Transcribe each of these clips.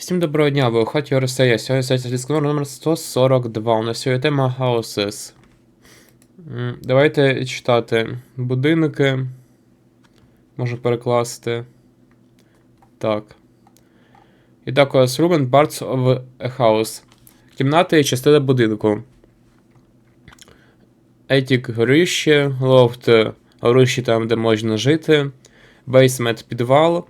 Всім доброго дня, ви у хаті Орисея. Сьогодні сайт дисклеймер номер 142. У нас сьогодні тема Houses. Давайте читати. Будинки. Можу перекласти. Так. І так, room and parts of a house. Кімнати і частина будинку. Етік горище, лофт горище там, де можна жити. Бейсмент підвал.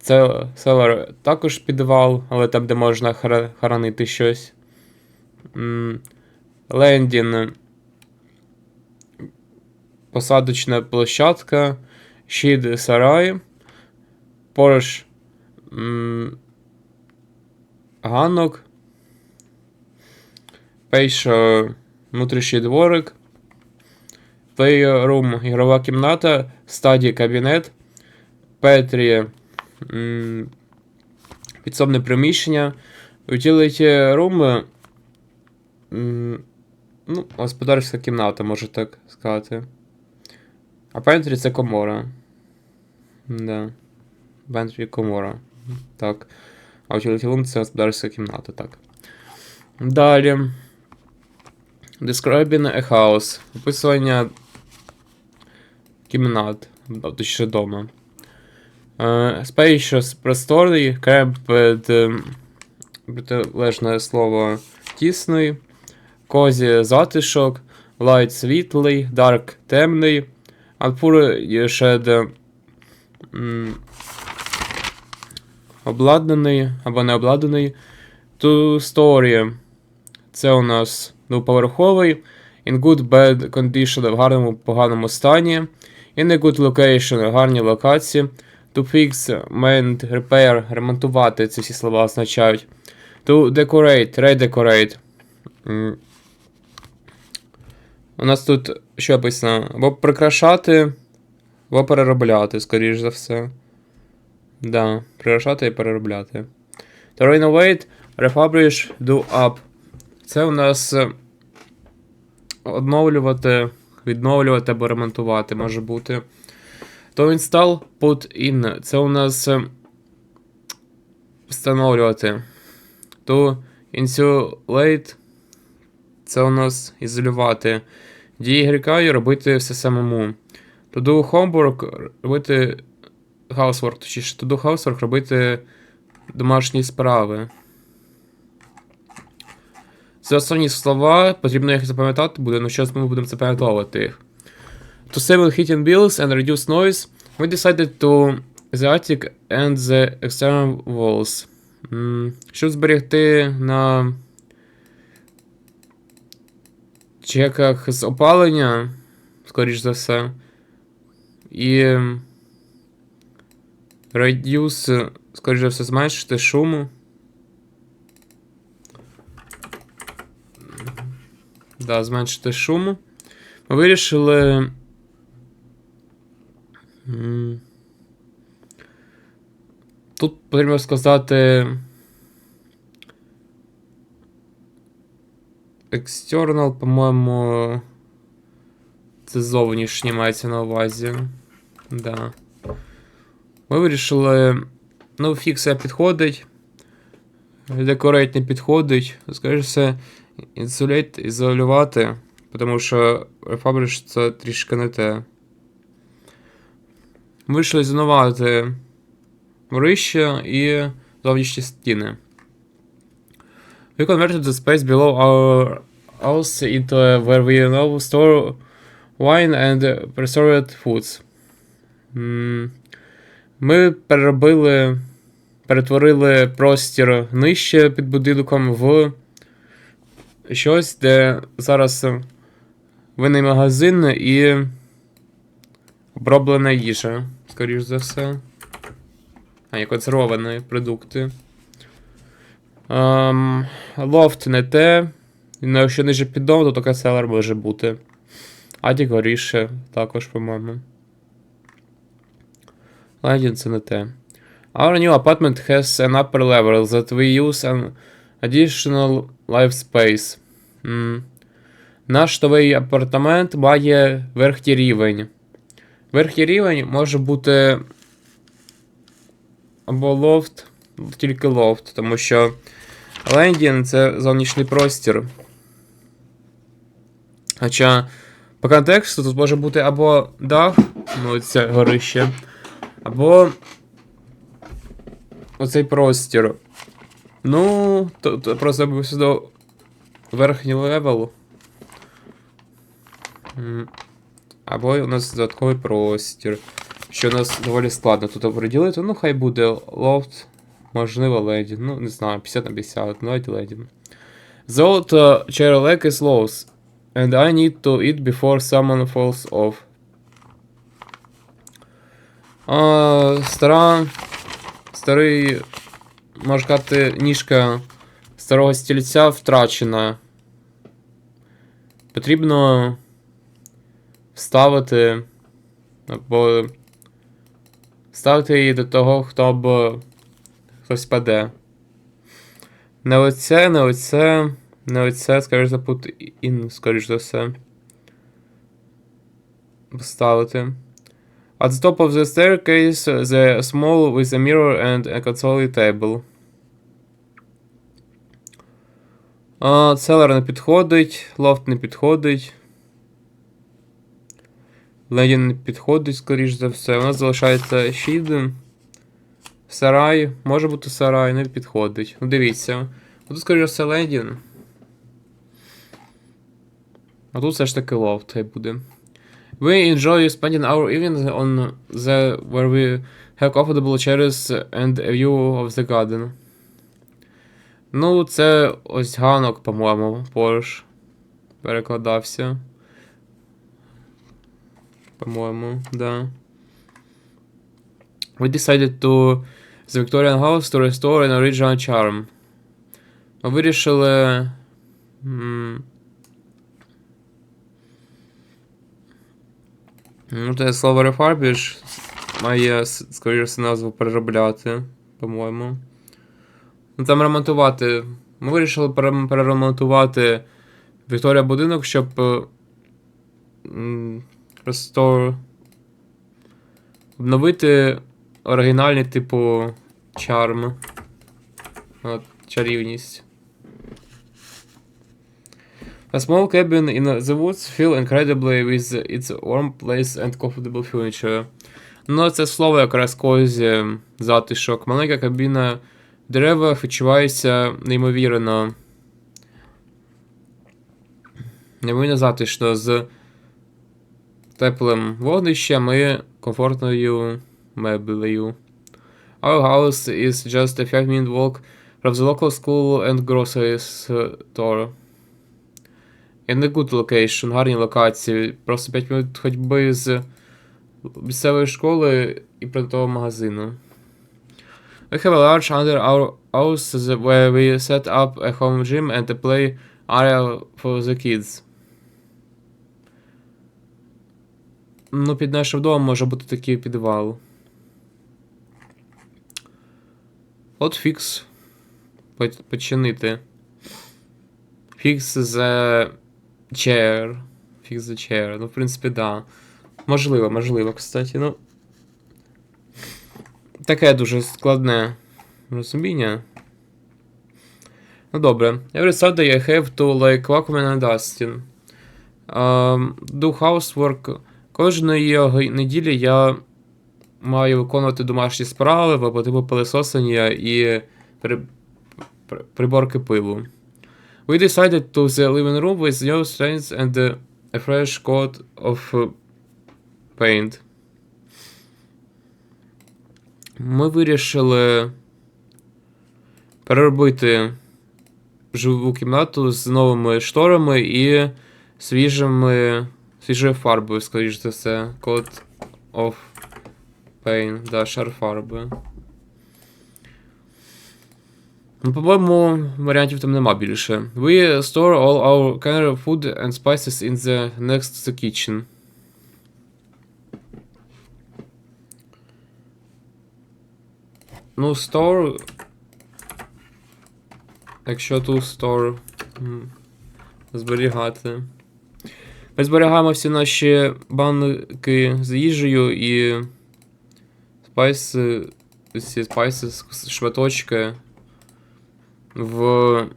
Це селер також підвал, але там, де можна хранити щось. Лендін. Посадочна площадка. Щід сарай. Поруч. Ганок. Пейшо внутрішній дворик. Playroom ігрова кімната. Стаді кабінет. Петрі підсобне приміщення. Utility room. Ну, господарська кімната, можу так сказати. А пентрі це комора. Да. Пентрі комора. Так. А utility room це господарська кімната, так. Далі. Describing a house. Описування кімнат, точніше дома. Е, Spacious просторний, ем, протилежне слово тісний, козі затишок, light світлий, dark темний, unfurnished м, обладнаний або не обладнаний, two story це у нас двоповерховий, in good bad condition в гарному поганому стані, in a good location гарні локації. To fix, mend, repair, ремонтувати ці всі слова означають. To decorate, redecorate. У нас тут що написано? Або прикрашати, або переробляти, скоріш за все. Да, прикрашати і переробляти. To renovate, refurbish, do up. Це у нас е, одновлювати, відновлювати або ремонтувати може бути. То install put in. Це у нас е, встановлювати. То insulate. Це у нас ізолювати. Гріка робити все самому. To do homework робити housework, точніше, to do housework робити домашні справи. Це основні слова, потрібно їх запам'ятати буде, ну зараз ми будемо запам'ятовувати їх. To save heating bills and reduce noise, we decided to the attic and the external walls. М, Щоб зберегти на чеках з опалення, скоріш за все. І reduce, скоріш за все, зменшити шуму. Да, зменшити шуму. Ми вирішили. Тут потрібно сказати. External, по-моєму. Це зовнішнє мається на увазі. Да. Ми вирішили. Ну, фіксія підходить. Декорейт не підходить. Все, інсулейт ізолювати. Тому що Refurbish це трішки не те. Вийшли ізолювати горище і зовнішні стіни. We converted the space below our house into where we now store wine and preserved foods. Ми переробили, перетворили простір нижче під будинком в щось, де зараз винний магазин і оброблена їжа, скоріш за все. А, і консервовані продукти. Ем, лофт не те. Ну, якщо ниже піддом, то таке селер може бути. Атік горіше також, по-моєму. Лендін це не те. Our new apartment has an upper level that we use an additional life space. М. Наш новий апартамент має верхній рівень. Верхній рівень може бути або лофт, тільки лофт, тому що лендінг це зовнішній простір. Хоча по контексту тут може бути або дах, ну це горище, або оцей простір. Ну, то просто би сюди верхній левел. Або у нас додатковий простір. Що у нас доволі складно тут оприділити. Ну, хай буде лофт, можливо, леді. Ну, не знаю, 50 на 50, ну давайте леді. Золото leg is loose. And I need to eat before someone falls off. А, стара. Старий. Можна сказати, ніжка старого стільця втрачена. Потрібно вставити. Або ставити її до того, хто б хтось паде. Не оце, не оце, не оце, скоріш за пут ін, скоріш за все. Поставити. At the top of the staircase, the small with a mirror and a console table. А, Целер не підходить, лофт не підходить. Леді не підходить, скоріш за все. У нас залишається щід. Сарай. Може бути сарай, не підходить. Ну дивіться. Тут, скоріше все, леді. А тут все ж таки лофт хай буде. We enjoy spending our evenings on the where we have comfortable chairs and a view of the garden. Ну, це ось ганок, по-моєму, поруч перекладався. По-моєму, да. We decided to the Victorian house to restore an original charm. Ми вирішили. Ну, те слово рефарбіж має, скоріше назву переробляти, по-моєму. Ну там ремонтувати. Ми вирішили переремонтувати Вікторія будинок, щоб. Е, Просто обновити оригінальний, типу, чарм. От, чарівність. A small cabin in the woods feel incredibly with its warm place and comfortable furniture. Ну, це слово якраз козі затишок. Маленька кабіна в деревах відчувається неймовірно. Неймовірно затишно з теплим вогнищем і комфортною меблею. Our house is just a 5 minute walk from the local school and grocery store. In a good location, гарні локації. Просто 5 минут ходьби з місцевої школи і продуктового магазину. We have a large under our house where we set up a home gym and a play area for the kids. Ну, під нашим домом може бути такий підвал. От фікс. Починити. Фікс the chair. Fix the chair. Ну, в принципі, да. Можливо, можливо, кстати, ну. Таке дуже складне розуміння. Ну добре. Every Saturday I have to like vacuum and dusting. Um, do housework. Кожної неділі я маю виконувати домашні справи, або типу пилисосення і при... при- приборки пилу. We decided to the living room with new strengths and a fresh coat of paint. Ми вирішили переробити живу кімнату з новими шторами і свіжими, свіжою фарбою, скоріш за все. Coat of paint, да, шар фарби. Ну, по-моєму, варіантів там нема більше. We store all our culinary food and spices in the next the kitchen. Ну, store. Якщо тут store. Зберігати. Ми зберігаємо всі наші банки з їжею і спайси Тут ці спайси, шматочки. В.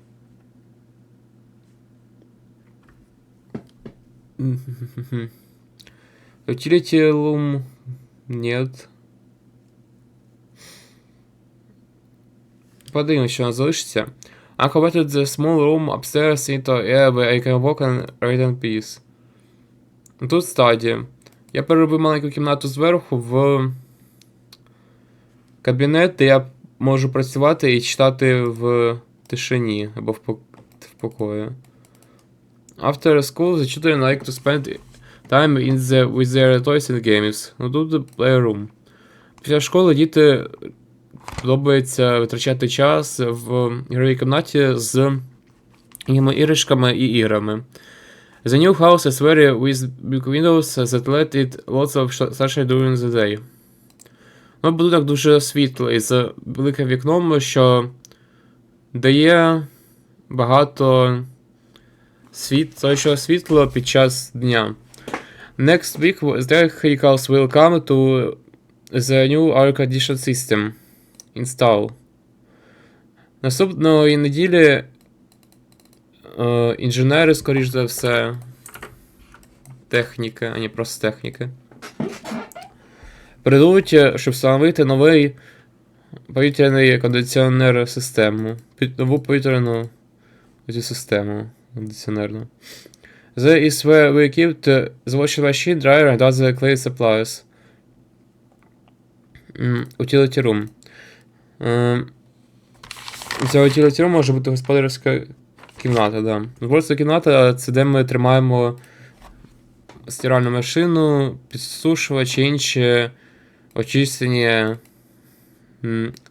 Utility room нет. Подивимось, що у нас залишиться. I converted the small room upstairs into area where I can walk and read in peace. Ну, Тут стадія. Я переробив маленьку кімнату зверху в кабінет, де я можу працювати і читати в тишині або в, пок... в покої. After school, the children like to spend time in the, with their toys and games. Ну тут the playroom. Після школи діти подобається витрачати час в ігровій кімнаті з іграшками і іграми. The new house is very with big windows that let it lots of sh- sunshine during the day. Ну, будинок дуже світлий з великим вікном, що дає багато світ, світла під час дня. Next week, the vehicles will come to the new air condition system. Install. Наступної неділі е, інженери, скоріш за все, техніки, а не просто техніки. Придуть, е, щоб встановити новий повітряний кондиціонер систему. Під нову повітряну систему кондиціонерну. There is where we keep the the washing machine, dryer and other clean supplies. Utility room. Ця utility room може бути господарська кімната, да. Господарська кімната це де ми тримаємо стиральну машину, підсушувач і інші очищені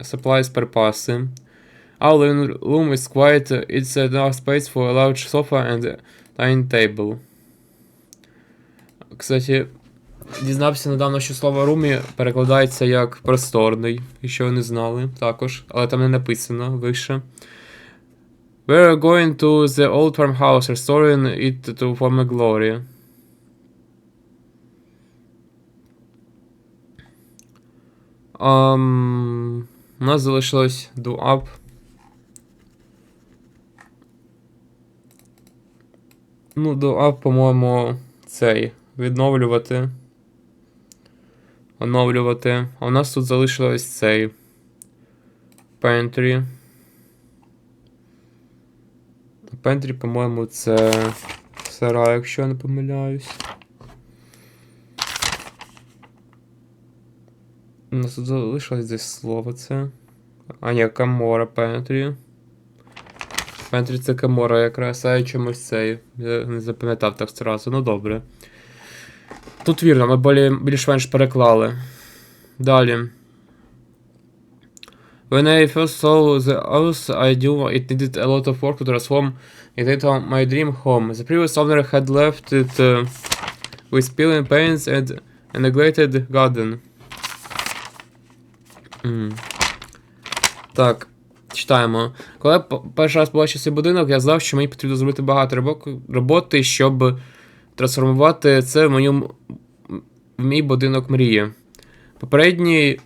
supplies припаси. Our room is quiet. It's enough space for a large sofa and a dining table. Кстати, дізнався недавно, що слово румі перекладається як просторний, якщо ви не знали також, але там не написано вище. We're going to the old farmhouse, restoring it to former glory. Um, у нас залишилось do up. Ну, до up, по-моєму, цей. Відновлювати. Оновлювати. А у нас тут залишилось цей. Pantry. Pantry, по-моєму, це сара, якщо я не помиляюсь. У нас тут залишилось десь слово це. А ні, Камора Pantry. Pantry це Камора якраз, а я чомусь цей. Я не запам'ятав так зразу, ну добре. Тут вірно, ми більш-менш переклали. Далі. When I first saw the house, I knew it needed a lot of work to transform it into my dream home. The previous owner had left it uh, with peeling paints and a neglected garden. М. Так, читаємо. Коли я перший раз побачив цей будинок, я знав, що мені потрібно зробити багато робо- роботи, щоб трансформувати це в мою в мій будинок мрії. Попередній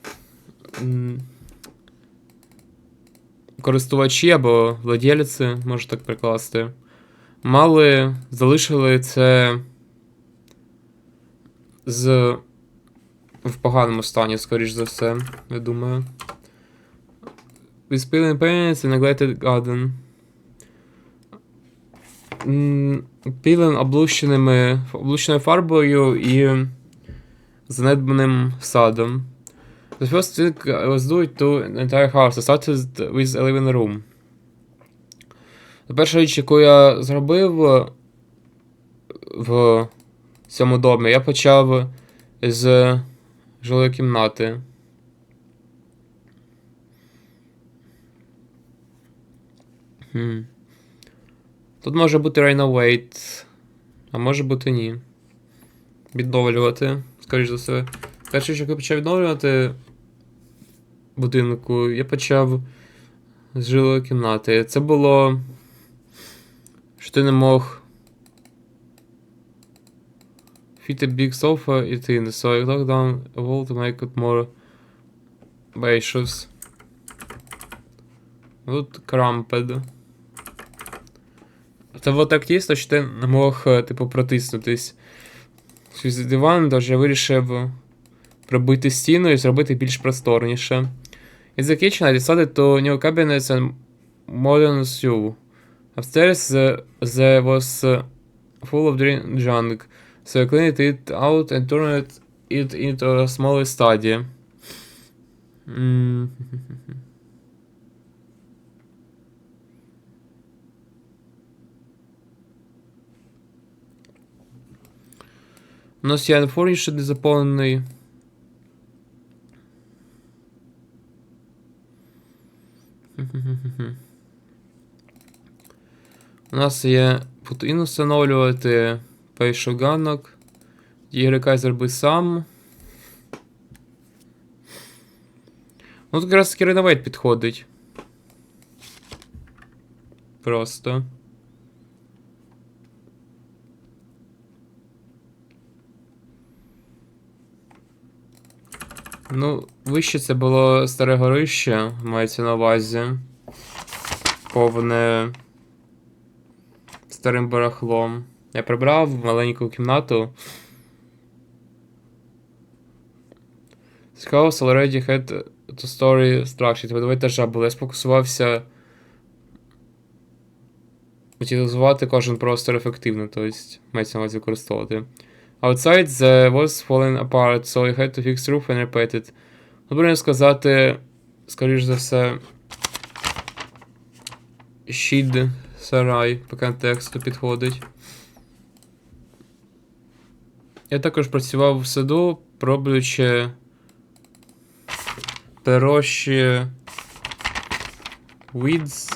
користувачі або владельці, можу так прикласти, мали, залишили це з в поганому стані, скоріш за все, я думаю. Peeling paints and neglected garden. Пілен облущеними, облущеною фарбою і занедбаним садом. The first thing I was doing to an entire house. I started with a living room. Перша річ, яку я зробив в цьому домі, я почав з жилої кімнати. Хм. Тут може бути renovate, а може бути ні. Відновлювати, скоріш за все. Перше, що я почав відновлювати будинку, я почав з жилої кімнати. Це було. Що ти не мог. Fit a big sofa it in, so I locked down a wall to make it more Spacious. Тут Cramped. Це було так тісно, що ти не мог, е, типу, протиснутись. Через диван, тож я вирішив пробити стіну і зробити більш просторніше. In the kitchen, I decided to new cabinets and modern sew. Upstairs, the, there was uh, full of drin- junk, so I cleaned it out and turned it into a smaller study. Mm. У нас є unfurnished незаповнений. У нас є путин встановлювати пейшоганок. Ігрика зроби сам. Ну, тут якраз таки підходить. Просто. Ну, вище це було старе горище, мається на увазі. Повне старим барахлом. Я прибрав маленьку кімнату. House already had two story structure. Тобто етажа були. Я сфокусувався утилізувати кожен простор ефективно, тобто мається на увазі використовувати. Outside the was falling apart, so I had to fix roof and repaint it. Будемо сказати, скоріш за все, щід сарай по контексту підходить. Я також працював в саду, пробуючи перощі weeds.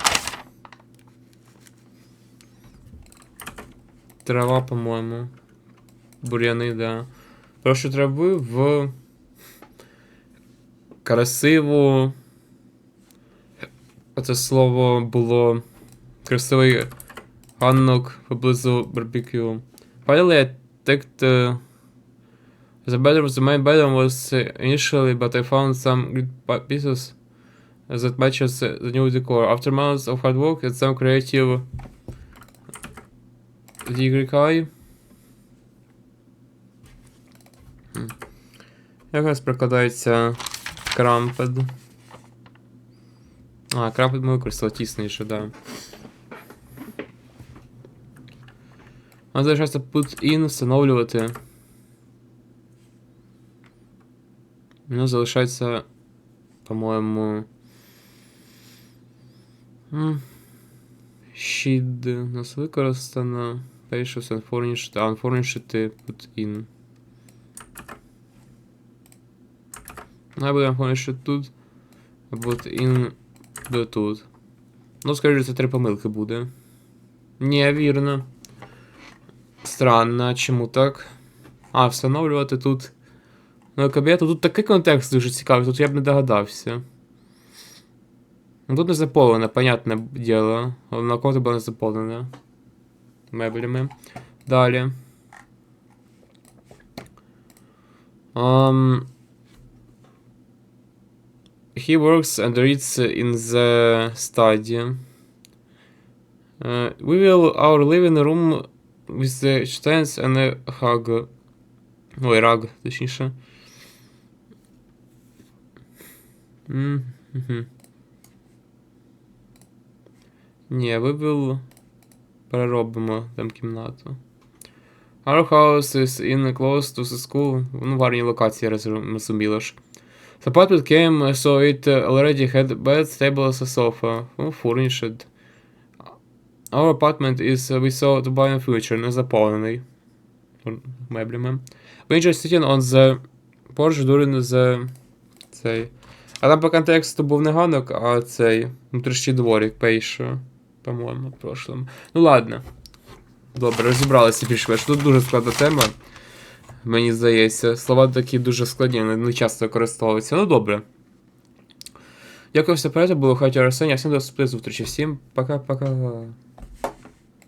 Трава, по-моєму. Бур'яни, да. Прошу трави в красиву. Оце слово було красивий ганок поблизу барбекю. Finally, I checked uh, the bedroom. The main bedroom was uh, initially, but I found some good pieces that matches uh, the new decor. After months of hard work and some creative DIY, Якраз прикладається крампед. А, крампед ми використали тісніше, да. А залишається put in, встановлювати. Ну, залишається, по-моєму. Sheet у нас використано. Patience unfurnished, а unfurnished put in. Ну, я буду пам'ятати, тут. Або in до тут. Ну, скажу, це три помилки буде. Ні, вірно. Странно, чому так? А, встановлювати тут. Ну, кабінету тут такий контекст дуже цікавий, тут я б не догадався. Ну, тут не заповнено, понятне діло. На кого було не заповнено. Меблями. Далі. Um, He works and reads in the study. Uh, we will our living room with the stands and a hug. Ой, раг, точніше. М, мгм. Ні, we will переробимо там кімнату. Our house is in close to the school. Ну, в гарній локації розуміло ж. The apartment came, so it uh, already had bed, tables, a sofa, well, furnished. Our apartment is uh, we saw to buy in future, не заповнений меблями. We enjoy sitting on the porch during the цей. А там по контексту був не ганок, а цей внутрішній дворик пейшо, по-моєму, в прошлому. Ну ладно. Добре, розібралися більш-менш. Тут дуже складна тема. Мені здається, слова такі дуже складні, не часто використовуються. Ну добре. Дякую все перегляд, було Хатя Арсенія. Всім до зустрічі. Всім пока-пока.